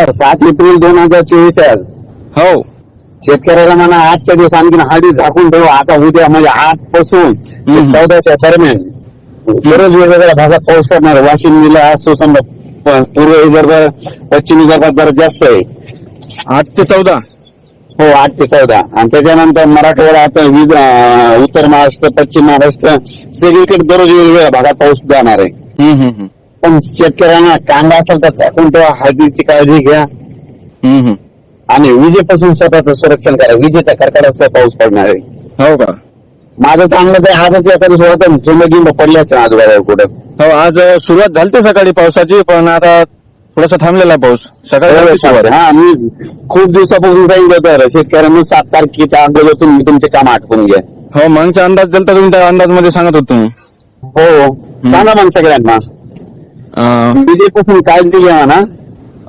Sir सात April दोन हजार चोवीस आज. हो. शेतकऱ्याला म्हणा आजच्या दिवस आणखी हळदी झाकून ठेवू. आता उद्या म्हणजे आठपासून ते हम्म. चौदाच्या दरम्यान. दररोज वेगवेगळ्या भागात पाऊस पडणार. वाशिम जिल्हा असतो समजा प- पूर्व विदर्भ पश्चिम विदर्भात जरा जास्त आहे. आठ ते चौदा. हो आठ ते चौदा. आणि त्याच्यानंतर मराठवाडा आता विद- अं, उत्तर महाराष्ट्र पश्चिम महाराष्ट्र सगळीकडे दररोज वेगवेगळ्या भागात पाऊस जाणार आहे. हम्म, हम्म, हम्म. पण शेतकऱ्यांना कांदा असेल तर चाकून ठेवा हळदीची काळजी घ्या. हम्म, हम्म. आणि विजेपासून स्वतःचं संरक्षण करा. विजेच्या कडकडाचा पाऊस पडणार आहे. हो का? माझं चांगलं ते आजच एखादं होतं चुंबगिंब पडले असेल आजूबाजूला कुठं. हो आज अ, सुरुवात झाली होती सकाळी पावसाची पण आता थोडासा थांबलेला आहे पाऊस. सकाळी झाली सुरुवात. हा मी खूप दिवसापासून सांगितलं होतं शेतकऱ्यांनी सात तारखेच्या अगोदर तुम्ही तुमचे काम आटपून घ्या. हो मागचा अंदाज दिलता तुम्ही त्या अंदाजमध्ये सांगत होतो तुम्ही? हो सांगा मग सगळ्यांना. अ, विजेपासून काळजी घ्या ना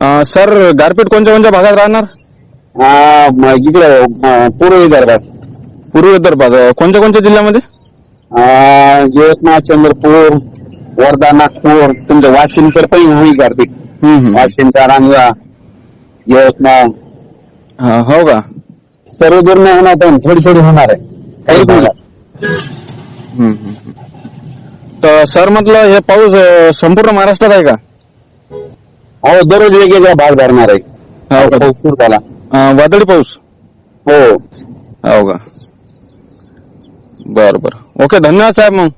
अ, सर गारपीट कोणत्या कोणत्या भागात राहणार? इकडे अं, पूर्व विदर्भात. पूर्व विदर्भात. अ, कोणत्या कोणत्या जिल्ह्यामध्ये? अं, यवतमाळ चंद्रपूर वर्धा नागपूर तुमच्या वाशिमकडे पण होईल गारपीट. हम्म, हम्म. वाशिमचा रांगा यवतमाळ. हा, हो का? सर्व दूर नाही होणार पण थोडी थोडी होणार आहे. काही. हम्म, हम्म, हम्म. तर सर म्हटलं हे पाऊस अ, संपूर्ण महाराष्ट्रात आहे का? हो दररोज वेगवेगळा भाग धरणार आहे. हो का? पाऊस सुरू झाला. अ, वादळी पाऊस? हो. हो का? बर बर. ओके धन्यवाद साहेब मग.